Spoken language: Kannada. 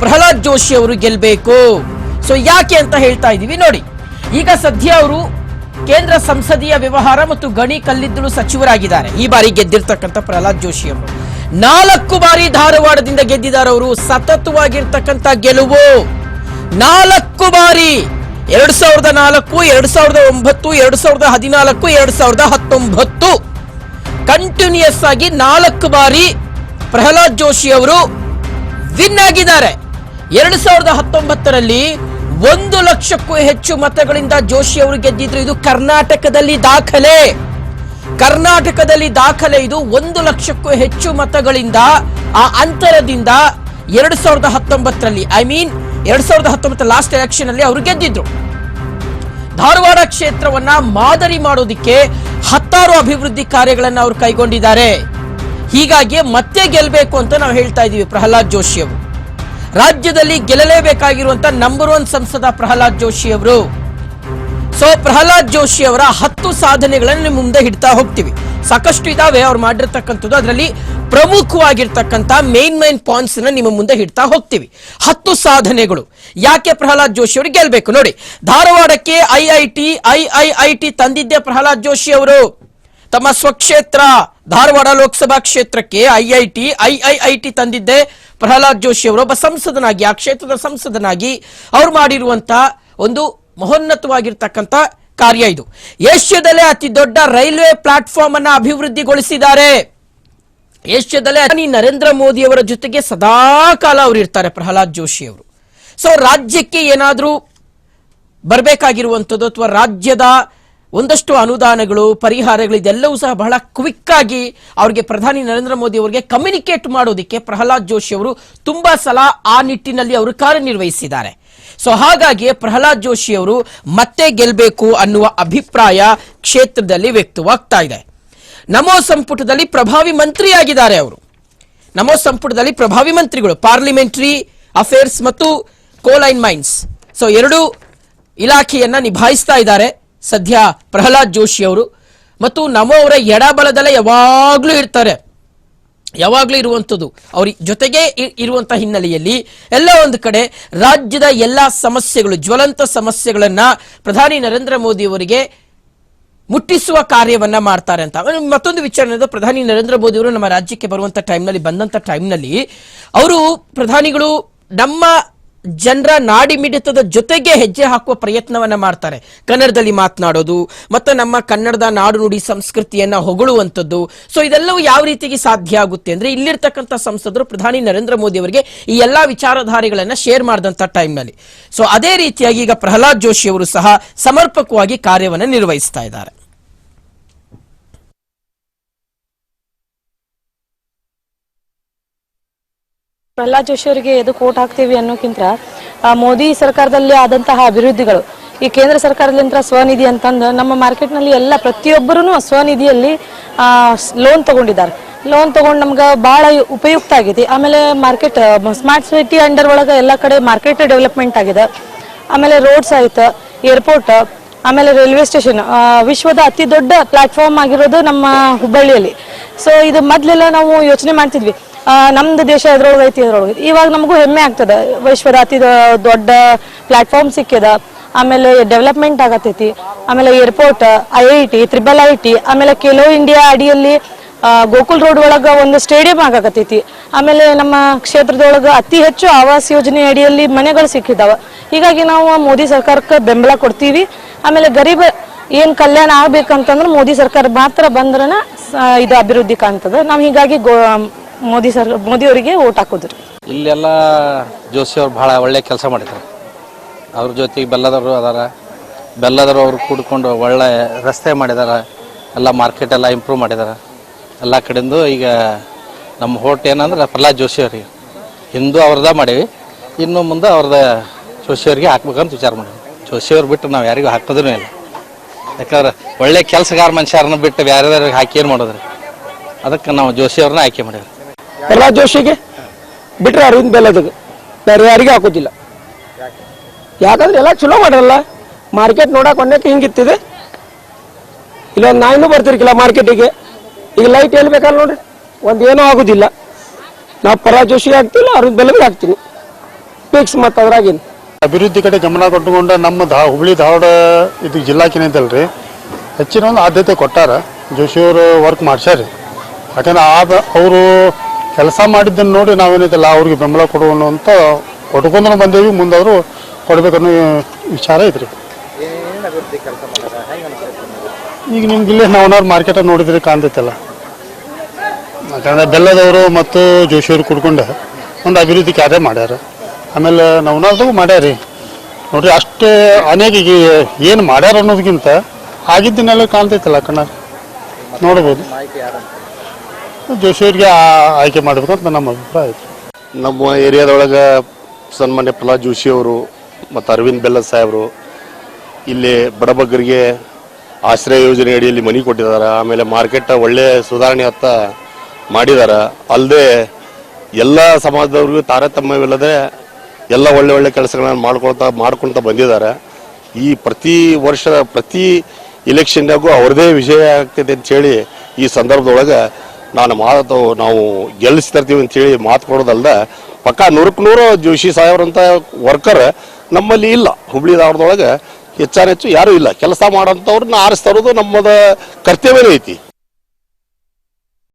ಪ್ರಹ್ಲಾದ್ ಜೋಶಿ ಅವರು ಗೆಲ್ಬೇಕು. ಸೊ ಯಾಕೆ ಅಂತ ಹೇಳ್ತಾ ಇದೀವಿ ನೋಡಿ. ಈಗ ಸದ್ಯ ಅವರು ಕೇಂದ್ರ ಸಂಸದೀಯ ವ್ಯವಹಾರ ಮತ್ತು ಗಣಿ ಕಲ್ಲಿದ್ದಲು ಸಚಿವರಾಗಿದ್ದಾರೆ. ಈ ಬಾರಿ ಗೆದ್ದಿರ್ತಕ್ಕಂಥ ಪ್ರಹ್ಲಾದ್ ಜೋಶಿ ಅವರು. ನಾಲ್ಕು ಬಾರಿ ಧಾರವಾಡದಿಂದ ಗೆದ್ದಿದ್ದಾರೆ ಅವರು. ಸತತವಾಗಿರ್ತಕ್ಕಂಥ ಗೆಲುವು. ನಾಲ್ಕು ಬಾರಿ. ಎರಡ್ ಸಾವಿರದ ನಾಲ್ಕು, ಎರಡ್ ಸಾವಿರದ ಒಂಬತ್ತು, ಎರಡ್ ಸಾವಿರದ ಹದಿನಾಲ್ಕು, ಎರಡ್ ಸಾವಿರದ ಹತ್ತೊಂಬತ್ತು. ಕಂಟಿನ್ಯೂಸ್ ಆಗಿ ನಾಲ್ಕು ಬಾರಿ ಪ್ರಹ್ಲಾದ್ ಜೋಶಿ ಅವರು ವಿನ್ ಆಗಿದ್ದಾರೆ. ಎರಡ್ ಸಾವಿರದ ಹತ್ತೊಂಬತ್ತರಲ್ಲಿ ಒಂದು ಲಕ್ಷಕ್ಕೂ ಹೆಚ್ಚು ಮತಗಳಿಂದ ಜೋಶಿ ಅವರು ಗೆದ್ದಿದ್ರು. ಇದು ಕರ್ನಾಟಕದಲ್ಲಿ ದಾಖಲೆ. ಕರ್ನಾಟಕದಲ್ಲಿ ದಾಖಲೆ ಇದು ಒಂದು ಲಕ್ಷಕ್ಕೂ ಹೆಚ್ಚು ಮತಗಳಿಂದ ಆ ಅಂತರದಿಂದ ಎರಡು ಸಾವಿರದ ಹತ್ತೊಂಬತ್ತರಲ್ಲಿ, ಐ ಮೀನ್ ಎರಡ್ ಸಾವಿರದ ಹತ್ತೊಂಬತ್ತು ಲಾಸ್ಟ್ ಎಲೆಕ್ಷನ್ ಅಲ್ಲಿ ಅವರು ಗೆದ್ದಿದ್ರು. ಧಾರವಾಡ ಕ್ಷೇತ್ರವನ್ನ ಮಾದರಿ ಮಾಡೋದಿಕ್ಕೆ ಹತ್ತಾರು ಅಭಿವೃದ್ಧಿ ಕಾರ್ಯಗಳನ್ನು ಅವರು ಕೈಗೊಂಡಿದ್ದಾರೆ. ಹೀಗಾಗಿ ಮತ್ತೆ ಗೆಲ್ಲಬೇಕು ಅಂತ ನಾವು ಹೇಳ್ತಾ ಇದೀವಿ ಪ್ರಹ್ಲಾದ್ ಜೋಶಿ ಅವರು. ರಾಜ್ಯದಲ್ಲಿ ಗೆಲ್ಲಲೇಬೇಕಾಗಿರುವಂತ ನಂಬರ್ ಒನ್ ಸಂಸದ ಪ್ರಹ್ಲಾದ್ ಜೋಶಿ ಅವರು. ಸೊ ಪ್ರಹ್ಲಾದ್ ಜೋಶಿ ಅವರ ಹತ್ತು ಸಾಧನೆಗಳನ್ನು ಮುಂದೆ ಹಿಡ್ತಾ ಹೋಗ್ತೀವಿ. ಸಾಕಷ್ಟು ಇದಾವೆ ಅವ್ರು ಮಾಡಿರ್ತಕ್ಕಂಥದ್ದು. ಅದರಲ್ಲಿ ಪ್ರಮುಖವಾಗಿರ್ತಕ್ಕಂಥ ಮೇನ್ ಮೇನ್ ಪಾಯಿಂಟ್ಸ್ ನಿಮ್ಮ ಮುಂದೆ ಹಿಡ್ತಾ ಹೋಗ್ತೀವಿ. ಹತ್ತು ಸಾಧನೆಗಳು. ಯಾಕೆ ಪ್ರಹ್ಲಾದ್ ಜೋಶಿ ಅವರು ಗೆಲ್ಬೇಕು? ನೋಡಿ, ಧಾರವಾಡಕ್ಕೆ ಐಐಟಿ ಐಐಐಟಿ ತಂದಿದ್ದೆ ಪ್ರಹ್ಲಾದ್ ಜೋಶಿ ಅವರು. ತಮ್ಮ ಸ್ವಕ್ಷೇತ್ರ, ಧಾರವಾಡ ಲೋಕಸಭಾ ಕ್ಷೇತ್ರಕ್ಕೆ ಐಐಟಿ ಐಐಐಟಿ ತಂದಿದ್ದೆ. ಪ್ರಹ್ಲಾದ್ ಜೋಶಿ ಅವರು ಒಬ್ಬ ಸಂಸದನಾಗಿ, ಆ ಕ್ಷೇತ್ರದ ಸಂಸದನಾಗಿ ಅವ್ರು ಮಾಡಿರುವಂತಹ ಒಂದು ಮಹೋನ್ನತವಾಗಿರ್ತಕ್ಕಂಥ ಕಾರ್ಯ ಇದು. ಏಷ್ಯಾದಲ್ಲೇ ಅತಿ ದೊಡ್ಡ ರೈಲ್ವೆ ಪ್ಲಾಟ್ಫಾರ್ಮ್ ಅನ್ನ ಅಭಿವೃದ್ಧಿಗೊಳಿಸಿದ್ದಾರೆ. ಏಷ್ಯಾದಲ್ಲೇ ನರೇಂದ್ರ ಮೋದಿ ಅವರ ಜೊತೆಗೆ ಸದಾ ಕಾಲ ಅವರು ಇರ್ತಾರೆ ಪ್ರಹ್ಲಾದ್ ಜೋಶಿ ಅವರು. ಸೊ ರಾಜ್ಯಕ್ಕೆ ಏನಾದರೂ ಬರಬೇಕಾಗಿರುವಂಥದ್ದು ಅಥವಾ ರಾಜ್ಯದ ಒಂದಷ್ಟು ಅನುದಾನಗಳು, ಪರಿಹಾರಗಳು, ಇದೆಲ್ಲವೂ ಸಹ ಬಹಳ ಕ್ವಿಕ್ ಆಗಿ ಅವರಿಗೆ ಪ್ರಧಾನಿ ನರೇಂದ್ರ ಮೋದಿ ಅವರಿಗೆ ಕಮ್ಯುನಿಕೇಟ್ ಮಾಡೋದಕ್ಕೆ ಪ್ರಹ್ಲಾದ್ ಜೋಶಿ ಅವರು ತುಂಬಾ ಸಲ ಆ ನಿಟ್ಟಿನಲ್ಲಿ ಅವರು ಕಾರ್ಯನಿರ್ವಹಿಸಿದ್ದಾರೆ. ಸೊ ಹಾಗಾಗಿ ಪ್ರಹ್ಲಾದ್ ಜೋಶಿ ಅವರು ಮತ್ತೆ ಗೆಲ್ಲಬೇಕು ಅನ್ನುವ ಅಭಿಪ್ರಾಯ ಕ್ಷೇತ್ರದಲ್ಲಿ ವ್ಯಕ್ತವಾಗ್ತಾ ಇದೆ. ನಮೋ ಸಂಪುಟದಲ್ಲಿ ಪ್ರಭಾವಿ ಮಂತ್ರಿಯಾಗಿದ್ದಾರೆ ಅವರು. ನಮೋ ಸಂಪುಟದಲ್ಲಿ ಪ್ರಭಾವಿ ಮಂತ್ರಿಗಳು ಪಾರ್ಲಿಮೆಂಟರಿ ಅಫೇರ್ಸ್ ಮತ್ತು ಕೋಲೈನ್ ಮೈನ್ಸ್ ಸೊ ಎರಡು ಇಲಾಖೆಯನ್ನ ನಿಭಾಯಿಸ್ತಾ ಇದ್ದಾರೆ. ಸದ್ಯ ಪ್ರಹ್ಲಾದ್ ಜೋಶಿ ಅವರು. ಮತ್ತು ನಮೋ ಅವರ ಎಡಬಲದಲ್ಲೇ ಯಾವಾಗಲೂ ಇರ್ತಾರೆ. ಯಾವಾಗಲೂ ಇರುವಂಥದ್ದು. ಅವ್ರ ಜೊತೆಗೆ ಇ- ಇರುವಂತ ಹಿನ್ನೆಲೆಯಲ್ಲಿ ಎಲ್ಲ ಒಂದು ಕಡೆ ರಾಜ್ಯದ ಎಲ್ಲ ಸಮಸ್ಯೆಗಳು, ಜ್ವಲಂತ ಸಮಸ್ಯೆಗಳನ್ನ ಪ್ರಧಾನಿ ನರೇಂದ್ರ ಮೋದಿ ಅವರಿಗೆ ಮುಟ್ಟಿಸುವ ಕಾರ್ಯವನ್ನ ಮಾಡ್ತಾರೆ ಅಂತ. ಮತ್ತೊಂದು ವಿಚಾರ ಪ್ರಧಾನಿ ನರೇಂದ್ರ ಮೋದಿ ಅವರು ನಮ್ಮ ರಾಜ್ಯಕ್ಕೆ ಬರುವಂತ ಟೈಮ್ನಲ್ಲಿ ಬಂದಂತ ಟೈಮ್ನಲ್ಲಿ ಅವರು ಪ್ರಧಾನಿಗಳು ನಮ್ಮ ಜನರ ನಾಡಿ ಮಿಡಿತದ ಜೊತೆಗೆ ಹೆಜ್ಜೆ ಹಾಕುವ ಪ್ರಯತ್ನವನ್ನ ಮಾಡ್ತಾರೆ. ಕನ್ನಡದಲ್ಲಿ ಮಾತನಾಡೋದು, ಮತ್ತು ನಮ್ಮ ಕನ್ನಡದ ನಾಡು ನುಡಿ ಸಂಸ್ಕೃತಿಯನ್ನ ಹೊಗಳುವಂಥದ್ದು. ಸೊ ಇದೆಲ್ಲವೂ ಯಾವ ರೀತಿಗೆ ಸಾಧ್ಯ ಆಗುತ್ತೆ ಅಂದ್ರೆ ಇಲ್ಲಿರ್ತಕ್ಕಂಥ ಸಂಸದರು ಪ್ರಧಾನಿ ನರೇಂದ್ರ ಮೋದಿ ಅವರಿಗೆ ಈ ಎಲ್ಲಾ ವಿಚಾರಧಾರೆಗಳನ್ನ ಶೇರ್ ಮಾಡಿದಂತ ಟೈಮ್ನಲ್ಲಿ ಸೊ ಅದೇ ರೀತಿಯಾಗಿ ಈಗ ಪ್ರಹ್ಲಾದ್ ಜೋಶಿ ಅವರು ಸಹ ಸಮರ್ಪಕವಾಗಿ ಕಾರ್ಯವನ್ನು ನಿರ್ವಹಿಸ್ತಾ ಇದ್ದಾರೆ. ಪ್ರಹ್ಲಾದ್ ಜೋಶಿ ಅವರಿಗೆ ಎದಕ್ಕೆ ಓಟ್ ಹಾಕ್ತೀವಿ ಅನ್ನೋಕ್ಕಿಂತ ಮೋದಿ ಸರ್ಕಾರದಲ್ಲಿ ಆದಂತಹ ಅಭಿವೃದ್ಧಿಗಳು, ಈ ಕೇಂದ್ರ ಸರ್ಕಾರದಿಂದ ಸ್ವನಿಧಿ ಅಂತಂದು ನಮ್ಮ ಮಾರ್ಕೆಟ್ನಲ್ಲಿ ಎಲ್ಲ ಪ್ರತಿಯೊಬ್ಬರೂ ಸ್ವನಿಧಿಯಲ್ಲಿ ಲೋನ್ ತಗೊಂಡಿದ್ದಾರೆ. ಲೋನ್ ತಗೊಂಡು ನಮ್ಗೆ ಭಾಳ ಉಪಯುಕ್ತ ಆಗಿದೆ. ಆಮೇಲೆ ಮಾರ್ಕೆಟ್ ಸ್ಮಾರ್ಟ್ ಸಿಟಿ ಅಂಡರ್ ಒಳಗೆ ಎಲ್ಲ ಕಡೆ ಮಾರ್ಕೆಟ್ ಡೆವಲಪ್ಮೆಂಟ್ ಆಗಿದೆ. ಆಮೇಲೆ ರೋಡ್ಸ್ ಆಯ್ತು ಏರ್ಪೋರ್ಟ್ ಆಮೇಲೆ ರೈಲ್ವೆ ಸ್ಟೇಷನ್ ವಿಶ್ವದ ಅತಿ ದೊಡ್ಡ ಪ್ಲಾಟ್ಫಾರ್ಮ್ ಆಗಿರೋದು ನಮ್ಮ ಹುಬ್ಬಳ್ಳಿಯಲ್ಲಿ. ಸೊ ಇದು ಮೊದಲೆಲ್ಲ ನಾವು ಯೋಚನೆ ಮಾಡ್ತಿದ್ವಿ. ನಮ್ದು ದೇಶ ಎದ್ರೊಳಗೆ ಐತಿ ಅದ್ರೊಳಗೆ ಇವಾಗ ನಮಗೂ ಹೆಮ್ಮೆ ಆಗ್ತದೆ. ವಿಶ್ವದ ಅತಿ ದೊಡ್ಡ ಪ್ಲಾಟ್ಫಾರ್ಮ್ ಸಿಕ್ಕಿದ. ಆಮೇಲೆ ಡೆವಲಪ್ಮೆಂಟ್ ಆಗತೈತಿ. ಆಮೇಲೆ airport I I T triple I T ಆಮೇಲೆ ಕೆಲೋ ಇಂಡಿಯಾ ಅಡಿಯಲ್ಲಿ ಗೋಕುಲ್ ರೋಡ್ ಒಳಗ ಒಂದು ಸ್ಟೇಡಿಯಂ ಆಗಕತ್ತೈತಿ ಆಮೇಲೆ ನಮ್ಮ ಕ್ಷೇತ್ರದೊಳಗೆ ಅತಿ ಹೆಚ್ಚು ಆವಾಸ್ ಯೋಜನೆ ಅಡಿಯಲ್ಲಿ ಮನೆಗಳು ಸಿಕ್ಕಿದಾವ. ಹೀಗಾಗಿ ನಾವು ಮೋದಿ ಸರ್ಕಾರಕ್ಕೆ ಬೆಂಬಲ ಕೊಡ್ತೀವಿ. ಆಮೇಲೆ ಗರೀಬ ಏನು ಕಲ್ಯಾಣ ಆಗ್ಬೇಕಂತಂದ್ರೆ ಮೋದಿ ಸರ್ಕಾರ ಮಾತ್ರ ಬಂದ್ರನ ಇದು ಅಭಿವೃದ್ಧಿ ಕಾಣ್ತದೆ. ನಾವು ಹೀಗಾಗಿ ಗೋ ಮೋದಿ ಸರ್, ಮೋದಿ ಅವರಿಗೆ ಓಟ್ ಹಾಕೋದ್ರಿ. ಇಲ್ಲೆಲ್ಲ ಜೋಶಿ ಅವ್ರು ಭಾಳ ಒಳ್ಳೆ ಕೆಲಸ ಮಾಡಿದ್ರು. ಅವ್ರ ಜೊತೆಗೆ ಬೆಲ್ಲದವರು ಅದಾರ. ಬೆಲ್ಲದವರು ಅವರು ಕೂಡ್ಕೊಂಡು ಒಳ್ಳೆ ರಸ್ತೆ ಮಾಡಿದಾರ. ಎಲ್ಲ ಮಾರ್ಕೆಟ್ ಎಲ್ಲ ಇಂಪ್ರೂವ್ ಮಾಡಿದ್ದಾರೆ ಎಲ್ಲ ಕಡೆಯಿಂದ ಈಗ ನಮ್ಮ ಹೋಟ್ ಏನಂದ್ರೆ ಪ್ರಹ್ಲಾದ್ ಜೋಶಿ ಅವರಿಗೆ. ಹಿಂದೂ ಅವ್ರದ ಮಾಡೀವಿ. ಇನ್ನು ಮುಂದೆ ಅವ್ರದ ಜೋಶಿ ಅವ್ರಿಗೆ ಹಾಕ್ಬೇಕಂತ ವಿಚಾರ ಮಾಡಿವಿ. ಜೋಶಿ ಅವ್ರು ಬಿಟ್ಟು ನಾವು ಯಾರಿಗೂ ಹಾಕೋದೂ ಇಲ್ಲ. ಯಾಕಂದ್ರೆ ಒಳ್ಳೆ ಕೆಲಸಗಾರ ಮನುಷ್ಯರನ್ನ ಬಿಟ್ಟು ಬೇರೆದವ್ರಿಗೆ ಹಾಕಿ ಏನು ಮಾಡೋದ್ರಿ? ಅದಕ್ಕೆ ನಾವು ಜೋಶಿ ಅವ್ರನ್ನ ಆಯ್ಕೆ ಮಾಡೀವಿ ಪ್ರಹ್ಲಾದ್ ಜೋಶಿಗೆ ಬಿಟ್ರೆ ಅರವಿಂದ್ ಬೆಲ್ಲದಗೆ ಬೇರೆ ಯಾರಿಗೆ ಹಾಕೋದಿಲ್ಲ. ಯಾಕಂದ್ರೆ ಎಲ್ಲ ಚಲೋ ಮಾಡ್ರಲ್ಲ ಮಾರ್ಕೆಟ್ ನೋಡಕ್ ಒಂದಕ್ಕೆ ಹಿಂಗಿತ್ತಿದೆ ಇಲ್ಲೊಂದು ನಾಯಿನೂ ಬರ್ತಿರ್ಕಿಲ್ಲ ಮಾರ್ಕೆಟಿಗೆ. ಈಗ ಲೈಟ್ ಎಲ್ಲಿ ಬೇಕಲ್ಲ ನೋಡ್ರಿ, ಒಂದು ಏನೂ ಆಗೋದಿಲ್ಲ. ನಾವು ಪ್ರಹ್ಲಾದ್ ಜೋಶಿ ಹಾಕ್ತಿಲ್ಲ ಅರವಿಂದ್ ಬೆಲ್ಲಗೆ ಹಾಕ್ತೀನಿ ಫಿಕ್ಸ್ ಮತ್ತು ಅದ್ರಾಗೇನು. ಅಭಿವೃದ್ಧಿ ಕಡೆ ಗಮನ ಕೊಟ್ಟುಕೊಂಡು ನಮ್ಮ ಧಾ, ಹುಬ್ಳಿ ಧಾರವಾಡ ಇದು ಜಿಲ್ಲಾ ಕೇಂದ್ರದಲ್ರಿ ಹೆಚ್ಚಿನ ಒಂದು ಆದ್ಯತೆ ಕೊಟ್ಟಾರ ಜೋಶಿಯವರು ವರ್ಕ್ ಮಾಡ್ಸ್ಯಾರ ಯಾಕಂದ್ರೆ ಆದ ಅವರು ಕೆಲಸ ಮಾಡಿದ್ದನ್ನು ನೋಡಿ ನಾವೇನಿದೆಲ್ಲ ಅವ್ರಿಗೆ ಬೆಂಬಲ ಕೊಡುವನು ಅಂತ ಕೊಟ್ಕೊಂಡು ಬಂದೇವಿ, ಮುಂದಾದ್ರು ಕೊಡ್ಬೇಕನ್ನೋ ವಿಚಾರ ಐತ್ರಿ. ಈಗ ನಿಮ್ಗೆ ಇಲ್ಲೇ ನಾವು ಮಾರ್ಕೆಟ್ ನೋಡಿದ್ರೆ ಕಾಣ್ತೈತಲ್ಲ? ಯಾಕಂದ್ರೆ ಬೆಲ್ಲದವರು ಮತ್ತು ಜೋಶಿಯವರು ಕುಡ್ಕೊಂಡು ಒಂದು ಅಭಿವೃದ್ಧಿ ಕಾರ್ಯ ಮಾಡ್ಯಾರ. ಆಮೇಲೆ ನವನಾರ್ದಾಗೂ ಮಾಡ್ಯಾರಿ. ನೋಡ್ರಿ, ಅಷ್ಟು ಅನೇಕ ಏನು ಮಾಡ್ಯಾರ ಅನ್ನೋದಕ್ಕಿಂತ ಆಗಿದ್ದನ್ನೆಲ್ಲ ಕಾಣ್ತೈತಲ್ಲ ಕಣ್ಣ. ನೋಡ್ಬೋದು. ಜೋಶಿಯವ್ರಿಗೆ ಆಯ್ಕೆ ಮಾಡಬೇಕು ಅಂತ ನಮ್ಮ ಅಭಿಪ್ರಾಯ ಐತೆ ನಮ್ಮ ಏರಿಯಾದೊಳಗೆ ಸನ್ಮಾನ್ಯ ಪ್ರಹ್ಲಾದ್ ಜೋಶಿ ಅವರು ಮತ್ತು ಅರವಿಂದ್ ಬೆಲ್ಲ ಸಾಹೇಬರು ಇಲ್ಲಿ ಬಡಬಗ್ಗರಿಗೆ ಆಶ್ರಯ ಯೋಜನೆ ಅಡಿಯಲ್ಲಿ ಮನೆ ಕೊಟ್ಟಿದ್ದಾರೆ. ಆಮೇಲೆ ಮಾರ್ಕೆಟ್ ಒಳ್ಳೆ ಸುಧಾರಣೆ ಹತ್ತ ಮಾಡಿದ್ದಾರೆ. ಅಲ್ಲದೆ ಎಲ್ಲ ಸಮಾಜದವ್ರಿಗೂ ತಾರತಮ್ಯವಿಲ್ಲದೆ ಎಲ್ಲ ಒಳ್ಳೆ ಒಳ್ಳೆ ಕೆಲಸಗಳನ್ನು ಮಾಡ್ಕೊಳ್ತಾ ಮಾಡ್ಕೊಳ್ತಾ ಬಂದಿದ್ದಾರೆ. ಈ ಪ್ರತಿ ವರ್ಷ ಪ್ರತಿ ಇಲೆಕ್ಷನ್ದಾಗೂ ಅವ್ರದೇ ವಿಜಯ ಆಗ್ತದೆ ಅಂತ ಹೇಳಿ ಈ ಸಂದರ್ಭದೊಳಗೆ ನಾನು ಮಾತು ನಾವು ಗೆಲ್ಲಿಸ್ತಿರ್ತೀವಿ ಅಂತೇಳಿ ಮಾತು ಕೊಡೋದಲ್ದ, ಪಕ್ಕ ನೂರಕ್ಕೆ ನೂರು ಜೋಶಿ ಸಾಹೇಬ್ರಂಥ ವರ್ಕರ್ ನಮ್ಮಲ್ಲಿ ಇಲ್ಲ. ಹುಬ್ಳಿ ಧಾರವಾಡದೊಳಗೆ ಹೆಚ್ಚಾನೆಚ್ಚು ಯಾರೂ ಇಲ್ಲ. ಕೆಲಸ ಮಾಡೋಂಥವ್ರನ್ನ ಆರಿಸ್ತಾ ಇರೋದು ನಮ್ಮದ ಕರ್ತವ್ಯನೇ ಐತಿ.